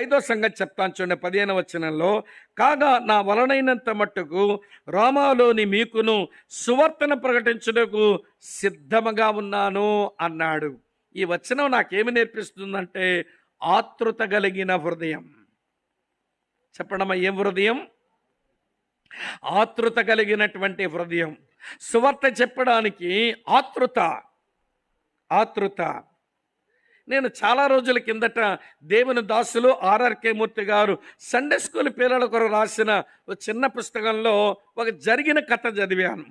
ఐదో సంగతి చెప్తాను చూడండి పదిహేను వచనంలో కాగా నా వలనైనంత మట్టుకు రోమాలోని మీకును సువర్తన ప్రకటించుటకు సిద్ధముగా ఉన్నాను అన్నాడు. ఈ వచనం నాకేమి నేర్పిస్తుందంటే ఆతృత కలిగిన హృదయం. చెప్పడమా ఏం హృదయం? ఆతృత కలిగినటువంటి హృదయం. సువార్త చెప్పడానికి ఆతృత ఆతృత. నేను చాలా రోజుల కిందట దేవుని దాసులు ఆర్ఆర్కే మూర్తి గారు సండే స్కూల్ పిల్లల కొరకు రాసిన ఒక చిన్న పుస్తకంలో ఒక జరిగిన కథ చదివాను.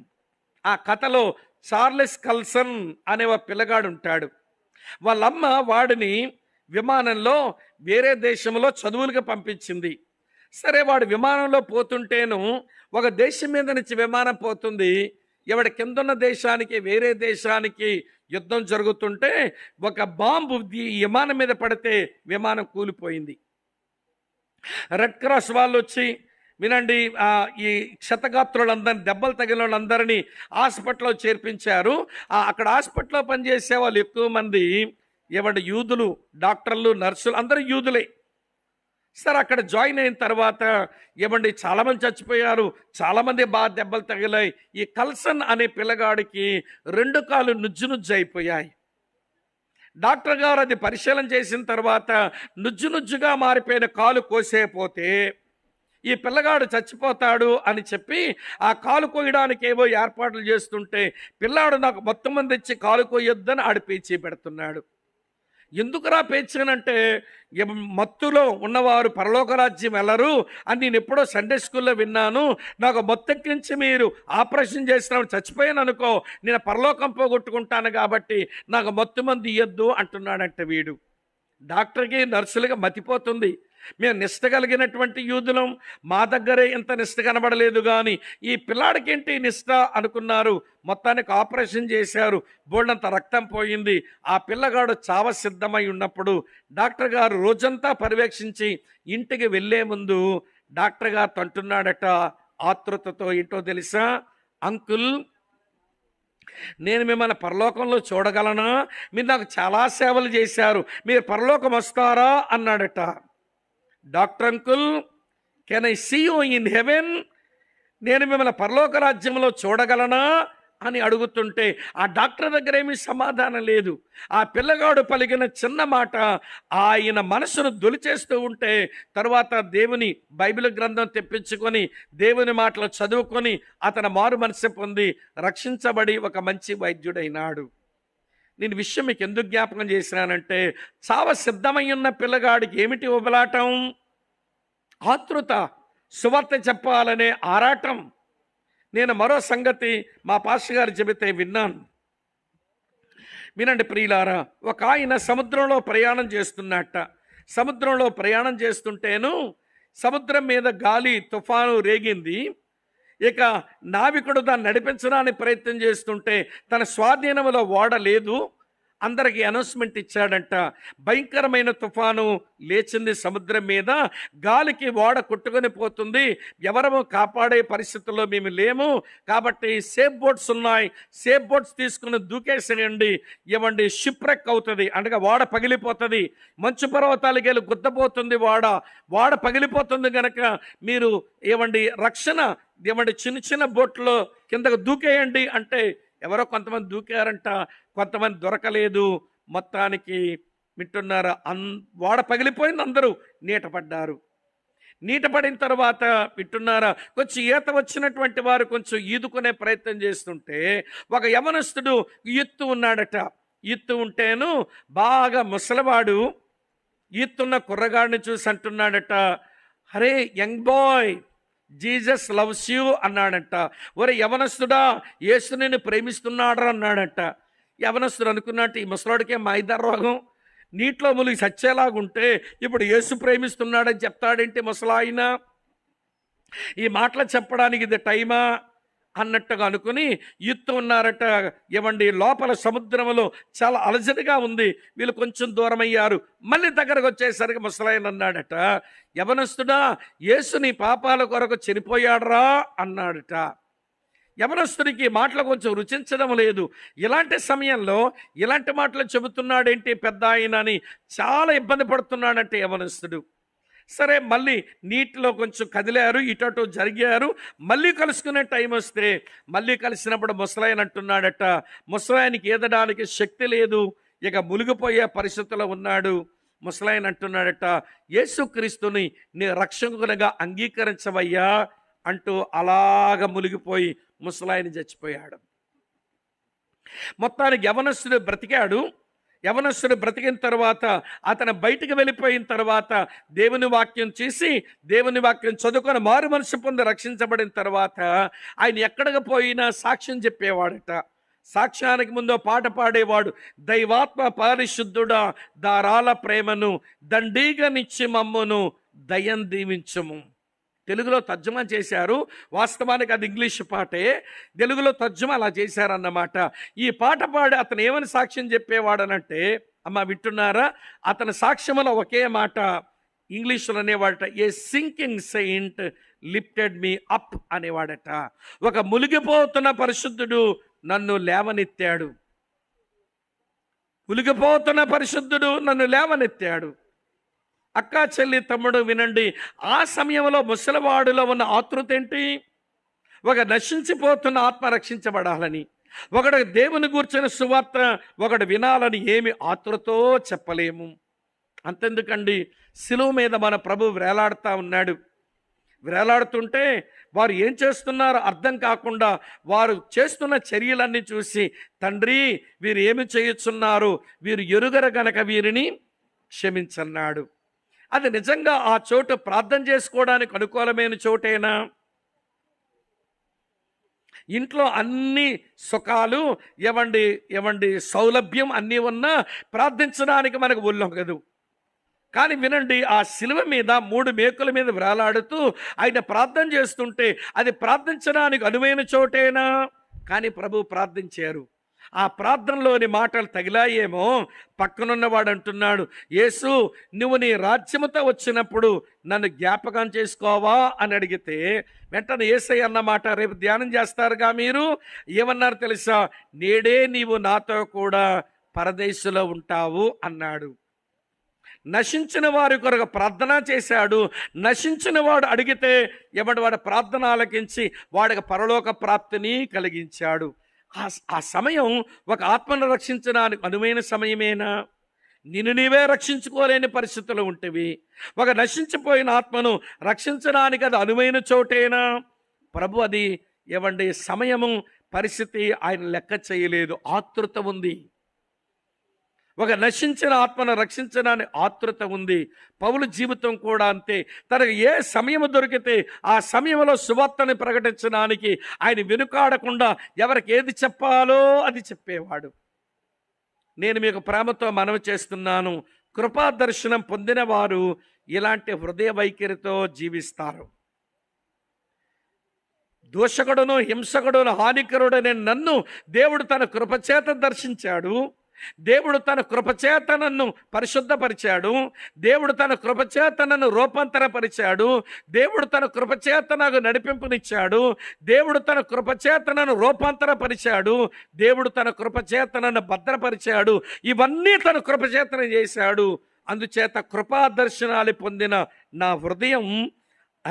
ఆ కథలో చార్లెస్ కల్సన్ అనే ఒక పిల్లగాడు ఉంటాడు. వాళ్ళమ్మ వాడిని విమానంలో వేరే దేశంలో చదువులుగా పంపించింది. సరే వాడు విమానంలో పోతుంటేను ఒక దేశం మీద నుంచి విమానం పోతుంది. ఇవాడ కిందున్న దేశానికి వేరే దేశానికి యుద్ధం జరుగుతుంటే ఒక బాంబు విమానం మీద పడితే విమానం కూలిపోయింది. రెడ్ క్రాస్ వాళ్ళు వచ్చి వినండి ఈ క్షతగాత్రులందరినీ దెబ్బలు తగిలిన వాళ్ళందరినీ హాస్పిటల్లో చేర్పించారు. అక్కడ హాస్పిటల్లో పనిచేసే వాళ్ళు ఎక్కువ మంది ఎవడ యూదులు డాక్టర్లు నర్సులు అందరూ యూదులే. సరే అక్కడ జాయిన్ అయిన తర్వాత ఏమండి చాలామంది చచ్చిపోయారు చాలామంది బాగా దెబ్బలు తగిలాయి. ఈ కల్సన్ అనే పిల్లగాడికి రెండు కాలు నుజ్జు నుజ్జు అయిపోయాయి. డాక్టర్ గారు అది పరిశీలన చేసిన తర్వాత నుజ్జు నుజ్జుగా మారిపోయిన కాలు కోసేపోతే ఈ పిల్లగాడు చచ్చిపోతాడు అని చెప్పి ఆ కాలు కోయడానికి ఏవో ఏర్పాట్లు చేస్తుంటే పిల్లాడు నాకు మొత్తం మంది ఇచ్చి కాలు కోయొద్దని ఆడిపేచి పెడుతున్నాడు. ఎందుకురా పేర్చానంటే మత్తులో ఉన్నవారు పరలోక రాజ్యం వెళ్ళరు అని నేను ఎప్పుడో సండే స్కూల్లో విన్నాను. నాకు మొత్తెక్కించి మీరు ఆపరేషన్ చేసినప్పుడు చచ్చిపోయాను అనుకో నేను పరలోకం పోగొట్టుకుంటాను కాబట్టి నాకు మత్తు మంది ఇయ్యద్దు అంటున్నాడంట వీడు. డాక్టర్కి నర్సులుగా మతిపోతుంది. మేము నిష్ట కలిగినటువంటి యూదులం మా దగ్గరే ఇంత నిష్ట కనబడలేదు కానీ ఈ పిల్లాడికేంటి నిష్ట అనుకున్నారు? మొత్తానికి ఆపరేషన్ చేశారు. బోల్డంత రక్తం పోయింది. ఆ పిల్లగాడు చావ సిద్ధమై ఉన్నప్పుడు డాక్టర్ గారు రోజంతా పర్యవేక్షించి ఇంటికి వెళ్ళే ముందు డాక్టర్ గారు తంటున్నాడట ఆతృతతో ఏంటో తెలుసా? అంకుల్ నేను మిమ్మల్ని పరలోకంలో చూడగలనా? మీరు నాకు చాలా సేవలు చేశారు. మీరు పరలోకం వస్తారా అన్నాడట. Doctor uncle can I see you in heaven నేను మిమ్మల్ని పరలోక రాజ్యంలో చూడగలనా అని అడుగుతుంటే ఆ డాక్టర్ దగ్గర ఏమీ సమాధానం లేదు. ఆ పిల్లగాడు పలికిన చిన్న మాట ఆయన మనసును దొలిచేస్తూ ఉంటే తర్వాత దేవుని బైబిల్ గ్రంథం తెప్పించుకొని దేవుని మాటలు చదువుకొని అతను మారు మనసు పొంది రక్షించబడి ఒక మంచి వైద్యుడైనాడు. నేను విషయం మీకు ఎందుకు జ్ఞాపకం చేసినానంటే చావ సిద్ధమై ఉన్న పిల్లగాడికి ఏమిటి ఉబలాటం ఆతృత సువార్త చెప్పాలనే ఆరాటం. నేను మరో సంగతి మా పాస్టర్ గారు చెబితే విన్నాను. వినండి ప్రియులారా ఒక ఆయన సముద్రంలో ప్రయాణం చేస్తున్నట్ట. సముద్రంలో ప్రయాణం చేస్తుంటేను సముద్రం మీద గాలి తుఫాను రేగింది. ఇక నావికుడు దాన్ని నడిపించడానికి ప్రయత్నం చేస్తుంటే తన స్వాధీనంలో ఓడ లేదు. అందరికి అనౌన్స్మెంట్ ఇచ్చాడంట భయంకరమైన తుఫాను లేచింది సముద్రం మీద గాలికి ఓడ కొట్టుకొని పోతుంది ఎవరము కాపాడే పరిస్థితుల్లో మేము లేము కాబట్టి సేఫ్ బోట్స్ ఉన్నాయి సేఫ్ బోట్స్ తీసుకుని దూకేసేయండి ఇవ్వండి షిప్ రెక్ అవుతుంది అనగా ఓడ పగిలిపోతుంది మంచు పర్వతాలకి వెళ్ళి గుద్దపోతుంది ఓడ ఓడ పగిలిపోతుంది కనుక మీరు ఇవ్వండి రక్షణ ఏమండి చిన్న చిన్న బోట్లో కిందకు దూకేయండి అంటే ఎవరో కొంతమంది దూకారంట కొంతమంది దొరకలేదు. మొత్తానికి వింటున్నారు? అన్ వాడ పగిలిపోయింది అందరూ. నీట పడ్డారు నీట పడిన తర్వాత వింటున్నారా? కొంచెం ఈత వచ్చినటువంటి వారు కొంచెం ఈదుకునే ప్రయత్నం చేస్తుంటే ఒక యవనస్తుడు ఈత్తు ఉన్నాడట. ఈత్తు ఉంటేను బాగా ముసలివాడు ఈత్తున్న కుర్రగాడిని చూసి అంటున్నాడట అరే young boy Jesus loves you అన్నాడంట. ఒరే యవనస్తుడా యేసు నేను ప్రేమిస్తున్నాడు అన్నాడంట. యవనస్తుడు అనుకున్నట్టు ఈ ముసలాడికే మైదర్ రోగం నీటిలో ములిగి సచ్చేలాగుంటే ఇప్పుడు యేసు ప్రేమిస్తున్నాడని చెప్తాడేంటి ముసలాయన. ఈ మాటలు చెప్పడానికి ఇది టైమా? అన్నట్టుగా అనుకుని ఎత్తు ఉన్నారట. ఇవ్వండి లోపల సముద్రంలో చాలా అలజడిగా ఉంది. వీళ్ళు కొంచెం దూరం అయ్యారు మళ్ళీ దగ్గరకు వచ్చేసరికి ముసలాయన అన్నాడట యవనస్తుడా యేసు నీ పాపాల కొరకు చనిపోయాడరా అన్నాడట. యవనస్తుడికి మాటలు కొంచెం రుచించడం లేదు. ఇలాంటి సమయంలో ఇలాంటి మాటలు చెబుతున్నాడేంటి పెద్ద ఆయన అని చాలా ఇబ్బంది పడుతున్నాడంటే యవనస్తుడు. సరే మళ్ళీ నీటిలో కొంచెం కదిలారు ఇటు జరిగారు మళ్ళీ కలుసుకునే టైం వస్తే మళ్ళీ కలిసినప్పుడు ముసలాయన అంటున్నాడట ముసలాయనికి ఏదడానికి శక్తి లేదు ఇక మునిగిపోయే పరిస్థితిలో ఉన్నాడు. ముసలాయన అంటున్నాడట యేసుక్రీస్తుని నీ రక్షకునిగా అంగీకరించవయ్యా అంటూ అలాగ మునిగిపోయి ముసలాయన చచ్చిపోయాడు. మొత్తానికి యవనస్తుడు బ్రతికాడు. యవనస్సును బ్రతికిన తర్వాత అతను బయటికి వెళ్ళిపోయిన తర్వాత దేవుని వాక్యం చేసి దేవుని వాక్యం చదువుకొని మారు మనసు పొంది రక్షించబడిన తర్వాత ఆయన ఎక్కడికి పోయినా సాక్ష్యం చెప్పేవాడట. సాక్ష్యానికి ముందు పాట పాడేవాడు దైవాత్మ పారిశుద్ధుడా దారాల ప్రేమను దండీగా నిచ్చి మమ్మును దయం దీవించము. తెలుగులో తర్జుమా చేశారు. వాస్తవానికి అది ఇంగ్లీష్ పాటే. తెలుగులో తర్జుమా అలా చేశారన్నమాట. ఈ పాట పాడి అతను ఏమని సాక్ష్యం చెప్పేవాడనంటే అమ్మ వింటున్నారా? అతని సాక్ష్యంలో ఒకే మాట ఇంగ్లీష్లో అనేవాడట a sinking saint lifted me up అనేవాడట. ఒక మునిగిపోతున్న పరిశుద్ధుడు నన్ను లేవనెత్తాడు. మునిగిపోతున్న పరిశుద్ధుడు నన్ను లేవనెత్తాడు. అక్క చెల్లి తమ్ముడు వినండి ఆ సమయంలో ముసలివాడులో ఉన్న ఆతృత ఏంటి? ఒక నశించిపోతున్న ఆత్మ రక్షించబడాలని ఒకడు దేవుని కూర్చొని సువార్త ఒకడు వినాలని ఏమి ఆతృతో చెప్పలేము. అంతెందుకండి? శిలువు మీద మన ప్రభు వేలాడుతూ ఉన్నాడు. వేలాడుతుంటే వారు ఏం చేస్తున్నారో అర్థం కాకుండా వారు చేస్తున్న చర్యలన్నీ చూసి తండ్రి వీరు ఏమి చేయుచున్నారు? వీరు ఎరుగర గనక వీరిని క్షమించన్నాడు. అది నిజంగా ఆ చోటు ప్రార్థన చేసుకోవడానికి అనుకూలమైన చోటేనా? ఇంట్లో అన్ని సుఖాలు ఇవ్వండి ఎవండి సౌలభ్యం అన్నీ ఉన్నా ప్రార్థించడానికి మనకు ఒళ్ళొంగదు కానీ వినండి ఆ శిలువ మీద మూడు మేకుల మీద వ్రాలాడుతూ ఆయన ప్రార్థన చేస్తుంటే అది ప్రార్థించడానికి అనువైన చోటేనా? కానీ ప్రభు ప్రార్థించారు. ఆ ప్రార్థనలోని మాటలు తగిలాయేమో? పక్కనున్నవాడు అంటున్నాడు యేసు నువ్వు నీ రాజ్యముతో వచ్చినప్పుడు నన్ను జ్ఞాపకం చేసుకోవా? అని అడిగితే వెంటనే ఏసై అన్నమాట రేపు ధ్యానం చేస్తారుగా మీరు? ఏమన్నారు తెలుసా? నేడే నీవు నాతో కూడా పరదేశంలో ఉంటావు అన్నాడు. నశించిన వారి కొరకు ప్రార్థన చేశాడు. నశించిన వాడు అడిగితే ఎవడు వాడు ప్రార్థన ఆలకించి వాడికి పరలోక ప్రాప్తిని కలిగించాడు. ఆ ఆ సమయం ఒక ఆత్మను రక్షించడానికి అనువైన సమయమేనా? నిన్ను నీవే రక్షించుకోలేని పరిస్థితులు ఉంటవి. ఒక నశించిపోయిన ఆత్మను రక్షించడానికి అది అనువైన చోటేనా? ప్రభు అది ఇవ్వండి. సమయము పరిస్థితి ఆయన లెక్క చేయలేదు. ఆతృత ఉంది. ఒక నశించిన ఆత్మను రక్షించడానికి ఆతృత ఉంది. పౌలు జీవితం కూడా అంతే. తనకు ఏ సమయం దొరికితే ఆ సమయంలో సువార్తని ప్రకటించడానికి ఆయన వెనుకాడకుండా ఎవరికి ఏది చెప్పాలో అది చెప్పేవాడు. నేను మీకు ప్రేమతో మనవి చేస్తున్నాను. కృపా దర్శనం పొందిన వారు ఇలాంటి హృదయ వైఖరితో జీవిస్తారు. దూషకుడును హింసకుడును హానికరుడనే నన్ను దేవుడు తన కృపచేత దర్శించాడు. దేవుడు తన కృపచేత నన్ను పరిశుద్ధపరిచాడు. దేవుడు తన కృపచేత నన్ను రూపాంతరపరిచాడు. దేవుడు తన కృపచేత నాకు నడిపింపునిచ్చాడు. దేవుడు తన కృపచేత నన్ను రూపాంతరపరిచాడు. దేవుడు తన కృపచేత నన్ను భద్రపరిచాడు. ఇవన్నీ తన కృపచేతన చేశాడు. అందుచేత కృపా దర్శనాలు పొందిన నా హృదయం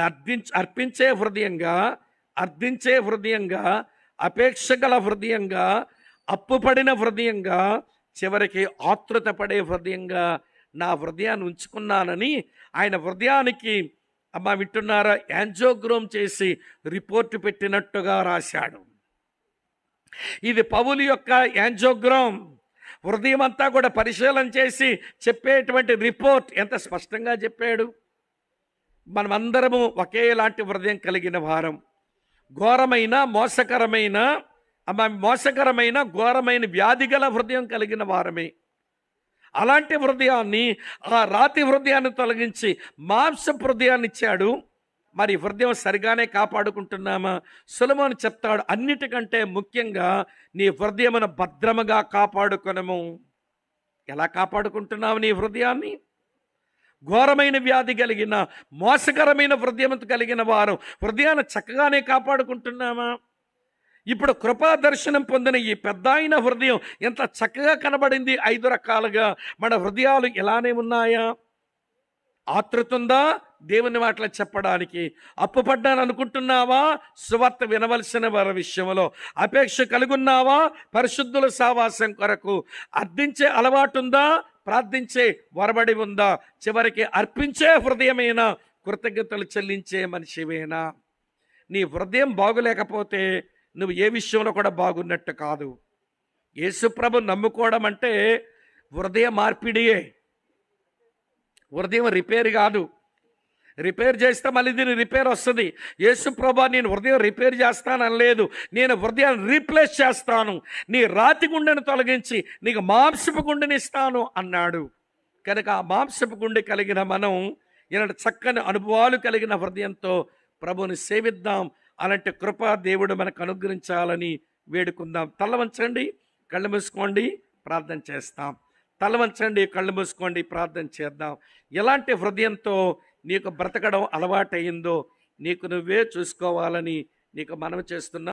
అర్థించ అర్పించే హృదయంగా అర్థించే హృదయంగా అపేక్ష గల హృదయంగా అప్పుపడిన హృదయంగా చివరికి ఆతృత పడే హృదయంగా నా హృదయాన్ని ఉంచుకున్నానని ఆయన హృదయానికి అమ్మ వింటున్నారా? యాంజోగ్రోమ్ చేసి రిపోర్టు పెట్టినట్టుగా రాశాడు. ఇది పౌలు యొక్క యాంజోగ్రామ్ హృదయం అంతా కూడా పరిశీలన చేసి చెప్పేటువంటి రిపోర్ట్. ఎంత స్పష్టంగా చెప్పాడు? మనమందరము ఒకేలాంటి హృదయం కలిగిన వారం. ఘోరమైన మోసకరమైన మోసకరమైన ఘోరమైన వ్యాధి గల హృదయం కలిగిన వారమే. అలాంటి హృదయాన్ని ఆ రాతి హృదయాన్ని తొలగించి మాంస హృదయాన్ని ఇచ్చాడు. మరి హృదయం సరిగానే కాపాడుకుంటున్నామా? సులభమని చెప్తాడు. అన్నిటికంటే ముఖ్యంగా నీ హృదయమును భద్రముగా కాపాడుకొనము. ఎలా కాపాడుకుంటున్నావు నీ హృదయాన్ని? ఘోరమైన వ్యాధి కలిగిన మోసకరమైన హృదయం కలిగిన వారు హృదయాన్ని చక్కగానే కాపాడుకుంటున్నామా? ఇప్పుడు కృపా దర్శనం పొందిన ఈ పెద్ద ఆయన హృదయం ఎంత చక్కగా కనబడింది. ఐదు రకాలుగా మన హృదయాలు ఎలానే ఉన్నాయా? ఆతృత ఉందా దేవుని మాటలు చెప్పడానికి అప్పుపడ్డాను అనుకుంటున్నావా? సువార్త వినవలసిన వారి విషయంలో అపేక్ష కలుగున్నావా? పరిశుద్ధుల సావాసం కొరకు అర్థించే అలవాటు ఉందా ప్రార్థించే వరబడి ఉందా? చివరికి అర్పించే హృదయమైన? కృతజ్ఞతలు చెల్లించే మనిషివేనా నీ హృదయం బాగులేకపోతే నువ్వు ఏ విషయంలో కూడా బాగున్నట్టు కాదు. యేసుప్రభు నమ్ముకోవడం అంటే హృదయ మార్పిడియే. హృదయం రిపేర్ కాదు. రిపేర్ చేస్తే మళ్ళీ దీని రిపేర్ వస్తుంది. యేసు ప్రభా నేను హృదయం రిపేర్ చేస్తాననలేదు నేను హృదయాన్ని రీప్లేస్ చేస్తాను. నీ రాతి గుండెను తొలగించి నీకు మాంసపు గుండెని ఇస్తాను అన్నాడు. కనుక ఆ మాంసపు గుండె కలిగిన మనం ఇలాంటి చక్కని అనుభవాలు కలిగిన హృదయంతో ప్రభుని సేవిద్దాం. అలాంటి కృపా దేవుడు మనకు అనుగ్రహించాలని వేడుకుందాం. తల వంచండి కళ్ళు మూసుకోండి ప్రార్థన చేస్తాం. తల వంచండి కళ్ళు మూసుకోండి ప్రార్థన చేద్దాం. ఎలాంటి హృదయంతో నీకు బ్రతకడం అలవాటయిందో నీకు నువ్వే చూసుకోవాలని నీకు మనవి చేస్తున్నా